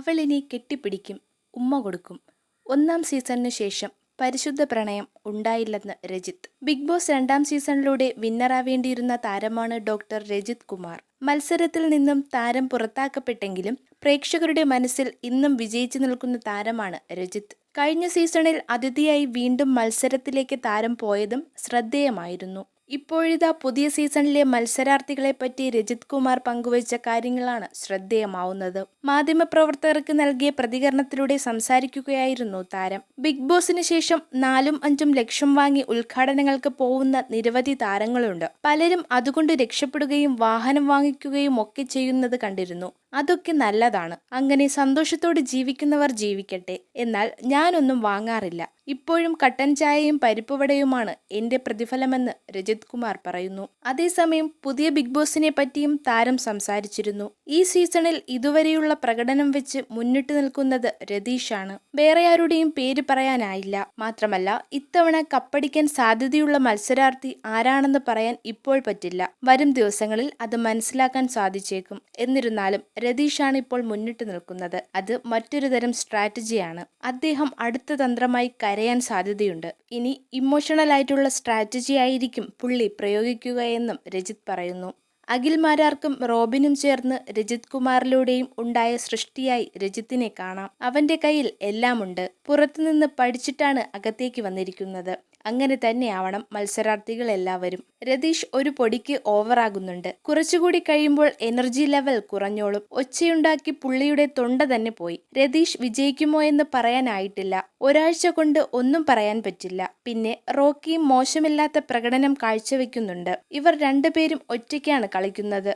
അവളിനി കെട്ടിപ്പിടിക്കും ഉമ്മ കൊടുക്കും. ഒന്നാം സീസണിനു ശേഷം പരിശുദ്ധ പ്രണയം ഉണ്ടായില്ലെന്ന് രജിത്ത്. ബിഗ് ബോസ് രണ്ടാം സീസണിലൂടെ വിന്നറാവേണ്ടിയിരുന്ന താരമാണ് ഡോക്ടർ രജിത് കുമാർ. മത്സരത്തിൽ നിന്നും താരം പുറത്താക്കപ്പെട്ടെങ്കിലും പ്രേക്ഷകരുടെ മനസ്സിൽ ഇന്നും വിജയിച്ചു നിൽക്കുന്ന താരമാണ് രജിത്ത്. കഴിഞ്ഞ സീസണിൽ അതിഥിയായി വീണ്ടും മത്സരത്തിലേക്ക് താരം പോയതും ശ്രദ്ധേയമായിരുന്നു. ഇപ്പോഴിതാ പുതിയ സീസണിലെ മത്സരാർത്ഥികളെപ്പറ്റി രജിത് കുമാർ പങ്കുവച്ച കാര്യങ്ങളാണ് ശ്രദ്ധേയമാവുന്നത്. മാധ്യമപ്രവർത്തകർക്ക് നൽകിയ പ്രതികരണത്തിലൂടെ സംസാരിക്കുകയായിരുന്നു താരം. ബിഗ് ബോസിന് ശേഷം നാലും അഞ്ചും ലക്ഷം വാങ്ങി ഉദ്ഘാടനങ്ങൾക്ക് പോകുന്ന നിരവധി താരങ്ങളുണ്ട്. പലരും അതുകൊണ്ട് രക്ഷപ്പെടുകയും വാഹനം വാങ്ങിക്കുകയും ഒക്കെ ചെയ്യുന്നത് കണ്ടിരുന്നു. അതൊക്കെ നല്ലതാണ്. അങ്ങനെ സന്തോഷത്തോടെ ജീവിക്കുന്നവർ ജീവിക്കട്ടെ. എന്നാൽ ഞാനൊന്നും വാങ്ങാറില്ല. ഇപ്പോഴും കട്ടൻ ചായയും പരിപ്പുവടയുമാണ് എന്റെ പ്രതിഫലമെന്ന് രജിത് കുമാർ പറയുന്നു. അതേസമയം പുതിയ ബിഗ് ബോസിനെ പറ്റിയും താരം സംസാരിച്ചിരുന്നു. ഈ സീസണിൽ ഇതുവരെയുള്ള പ്രകടനം വെച്ച് മുന്നിട്ട് നിൽക്കുന്നത് രതീഷാണ്. വേറെ ആരുടെയും പേര് പറയാനായില്ല. മാത്രമല്ല ഇത്തവണ കപ്പടിക്കാൻ സാധ്യതയുള്ള മത്സരാർത്ഥി ആരാണെന്ന് പറയാൻ ഇപ്പോൾ പറ്റില്ല. വരും ദിവസങ്ങളിൽ അത് മനസ്സിലാക്കാൻ സാധിച്ചേക്കും. എന്നിരുന്നാലും രതീഷാണ് ഇപ്പോൾ മുന്നിട്ട് നിൽക്കുന്നത്. അത് മറ്റൊരു തരം സ്ട്രാറ്റജിയാണ്. അദ്ദേഹം അടുത്ത തന്ത്രമായി കരയാൻ സാധ്യതയുണ്ട്. ഇനി ഇമോഷണൽ ആയിട്ടുള്ള സ്ട്രാറ്റജി ആയിരിക്കും പുള്ളി പ്രയോഗിക്കുകയെന്നും രജിത് പറയുന്നു. അഖിൽ മാരാർക്കും റോബിനും ചേർന്ന് രജിത് കുമാറിലൂടെയും ഉണ്ടായ സൃഷ്ടിയായി രജിത്തിനെ കാണാം. അവന്റെ കയ്യിൽ എല്ലാമുണ്ട്. പുറത്തുനിന്ന് പഠിച്ചിട്ടാണ് അകത്തേക്ക് വന്നിരിക്കുന്നത്. അങ്ങനെ തന്നെയാവണം മത്സരാർത്ഥികൾ എല്ലാവരും. രതീഷ് ഒരു പൊടിക്ക് ഓവറാകുന്നുണ്ട് കുറച്ചുകൂടി കഴിയുമ്പോൾ എനർജി ലെവൽ കുറഞ്ഞോളും. ഒച്ചയുണ്ടാക്കി പുള്ളിയുടെ തൊണ്ട തന്നെ പോയി. രതീഷ് വിജയിക്കുമോ എന്ന് പറയാനായിട്ടില്ല. ഒരാഴ്ച കൊണ്ട് ഒന്നും പറയാൻ പറ്റില്ല. പിന്നെ റോക്കിയും മോശമില്ലാത്ത പ്രകടനം കാഴ്ചവെക്കുന്നുണ്ട്. ഇവർ രണ്ടുപേരും ഒറ്റയ്ക്കാണ് കളിക്കുന്നത്.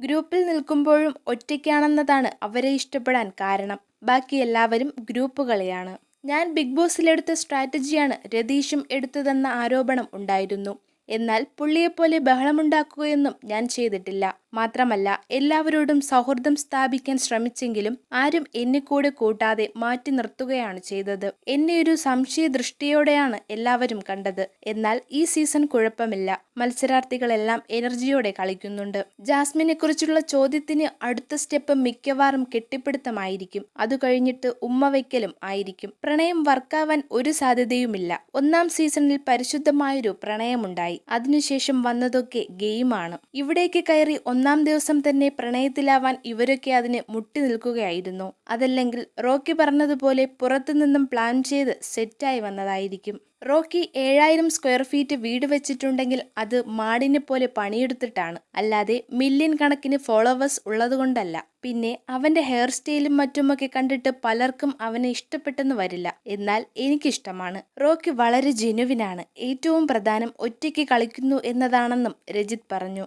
ഗ്രൂപ്പിൽ നിൽക്കുമ്പോഴും ഒറ്റയ്ക്കാണെന്നതാണ് അവരെ ഇഷ്ടപ്പെടാൻ കാരണം. ബാക്കി എല്ലാവരും ഗ്രൂപ്പുകളെയാണ് ഞാൻ ബിഗ് ബോസിലെടുത്ത സ്ട്രാറ്റജിയാണ് രതീഷും എടുത്തതെന്ന ആരോപണം ഉണ്ടായിരുന്നു. എന്നാൽ പുള്ളിയെപ്പോലെ ബഹളമുണ്ടാക്കുകയൊന്നും ഞാൻ ചെയ്തിട്ടില്ല. മാത്രമല്ല എല്ലാവരോടും സൗഹൃദം സ്ഥാപിക്കാൻ ശ്രമിച്ചെങ്കിലും ആരും എന്നെ കൂടെ കൂട്ടാതെ മാറ്റി നിർത്തുകയാണ് ചെയ്തത്. എന്നെ ഒരു സംശയ ദൃഷ്ടിയോടെയാണ് എല്ലാവരും കണ്ടത്. എന്നാൽ ഈ സീസൺ കുഴപ്പമില്ല. മത്സരാർത്ഥികളെല്ലാം എനർജിയോടെ കളിക്കുന്നുണ്ട്. ജാസ്മിനെ കുറിച്ചുള്ള ചോദ്യത്തിന് അടുത്ത സ്റ്റെപ്പ് മിക്കവാറും കെട്ടിപ്പിടുത്തമായിരിക്കും. അത് കഴിഞ്ഞിട്ട് ഉമ്മ വയ്ക്കലും ആയിരിക്കും. പ്രണയം വർക്കാവാൻ ഒരു സാധ്യതയുമില്ല. ഒന്നാം സീസണിൽ പരിശുദ്ധമായൊരു പ്രണയമുണ്ടായി. അതിനുശേഷം വന്നതൊക്കെ ഗെയിമാണ്. ഇവിടേക്ക് കയറി ഒന്നാം ദിവസം തന്നെ പ്രണയത്തിലാവാൻ ഇവരൊക്കെ അതിന് മുട്ടി നിൽക്കുകയായിരുന്നു. അതല്ലെങ്കിൽ റോക്കി പറഞ്ഞതുപോലെ പുറത്തുനിന്നും പ്ലാൻ ചെയ്ത് സെറ്റായി വന്നതായിരിക്കും. റോക്കി ഏഴായിരം സ്ക്വയർ ഫീറ്റ് വീട് വെച്ചിട്ടുണ്ടെങ്കിൽ അത് മാടിനെ പോലെ പണിയെടുത്തിട്ടാണ്. അല്ലാതെ മില്യൺ കണക്കിന് ഫോളോവേഴ്സ് ഉള്ളതുകൊണ്ടല്ല. പിന്നെ അവന്റെ ഹെയർ സ്റ്റൈലും മറ്റുമൊക്കെ കണ്ടിട്ട് പലർക്കും അവനെ ഇഷ്ടപ്പെട്ടെന്ന് വരില്ല. എന്നാൽ എനിക്കിഷ്ടമാണ്. റോക്കി വളരെ ജെനുവിനാണ്. ഏറ്റവും പ്രധാനം ഒറ്റയ്ക്ക് കളിക്കുന്നു എന്നതാണെന്നും രജിത് പറഞ്ഞു.